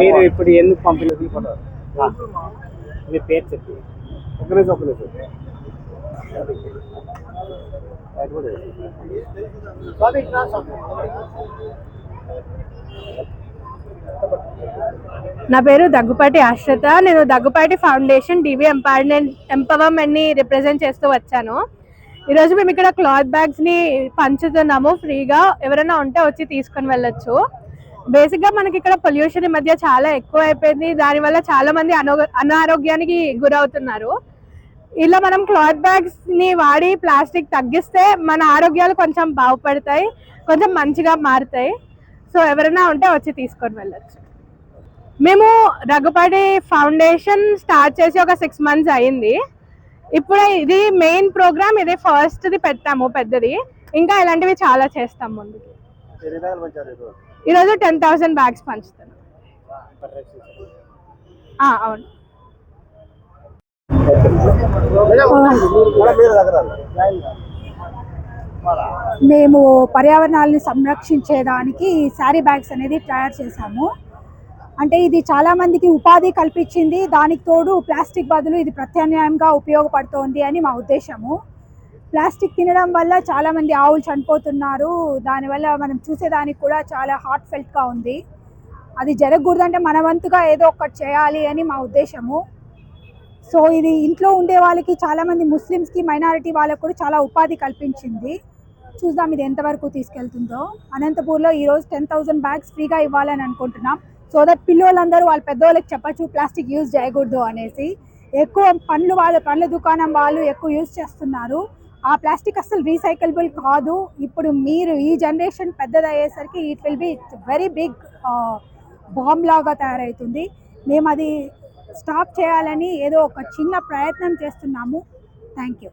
మీరు ఇప్పుడు ఎందుకు పంపిణీ. మీ పేరు చెప్పి. ఒక నిమిషం ఒక నిమిషం. నా పేరు దగ్గుపాటి ఆశ్రిత. నేను దగ్గుపాటి ఫౌండేషన్ డివి ఎంపవర్మెంట్ ఎంపవర్మెంట్ని రిప్రజెంట్ చేస్తూ వచ్చాను. ఈరోజు మేము ఇక్కడ క్లాత్ బ్యాగ్స్ని పంచుతున్నాము ఫ్రీగా. ఎవరైనా ఉంటే వచ్చి తీసుకొని వెళ్ళొచ్చు. బేసిక్గా మనకి ఇక్కడ పొల్యూషన్ ఈ మధ్య చాలా ఎక్కువ అయిపోయింది. దానివల్ల చాలా మంది అనారోగ్యానికి గురవుతున్నారు. ఇలా మనం క్లాత్ బ్యాగ్స్ని వాడి ప్లాస్టిక్ తగ్గిస్తే మన ఆరోగ్యాలు కొంచెం బాగుపడతాయి. కొంచెం మంచిగా మారుతాయి. సో ఎవరైనా ఉంటే వచ్చి తీసుకొని వెళ్ళచ్చు. మేము రఘుపాటి ఫౌండేషన్ స్టార్ట్ చేసి ఒక సిక్స్ మంత్స్ అయింది. ఇప్పుడు ఇది మెయిన్ ప్రోగ్రామ్ ఇది ఫస్ట్ది పెట్టాము పెద్దది. ఇంకా ఇలాంటివి చాలా చేస్తాం ముందుకి. ఈరోజు? టెన్ థౌసండ్ బ్యాగ్స్ పంచుతాను. అవును. మేము పర్యావరణాన్ని సంరక్షించేదానికి శారీ బ్యాగ్స్ అనేది తయారు చేశాము. అంటే ఇది చాలా మందికి ఉపాధి కల్పించింది. దానికి తోడు ప్లాస్టిక్ బదులు ఇది ప్రత్యామ్నాయంగా ఉపయోగపడుతోంది అని మా ఉద్దేశము. ప్లాస్టిక్ తినడం వల్ల చాలా మంది ఆవులు చనిపోతున్నారు. దానివల్ల మనం చూసేదానికి కూడా చాలా హార్ట్ ఫెల్ట్గా ఉంది. అది జరగకూడదంటే మన వంతుగా ఏదో ఒకటి చేయాలి అని మా ఉద్దేశము. సో ఇది ఇంట్లో ఉండే వాళ్ళకి చాలామంది ముస్లిమ్స్కి మైనారిటీ వాళ్ళకు కూడా చాలా ఉపాధి కల్పించింది. చూద్దాం ఇది ఎంతవరకు తీసుకెళ్తుందో. అనంతపూర్లో ఈరోజు టెన్ థౌసండ్ బ్యాగ్స్ ఫ్రీగా ఇవ్వాలని అనుకుంటున్నాం. సో దట్ పిల్లలందరూ వాళ్ళ పెద్దవాళ్ళకి చెప్పచ్చు ప్లాస్టిక్ యూజ్ చేయకూడదు అనేసి. ఎక్కువ పండ్లు వాళ్ళు పండ్ల దుకాణం వాళ్ళు ఎక్కువ యూజ్ చేస్తున్నారు. ఆ ప్లాస్టిక్ అస్సలు రీసైకిల్బుల్ కాదు. ఇప్పుడు మీరు ఈ generation పెద్దదయ్యేసరికి it will be very big bomb లాగా తయారవుతుంది మేము అది స్టాప్ చేయాలని ఏదో ఒక చిన్న ప్రయత్నం చేస్తున్నాము. Thank you.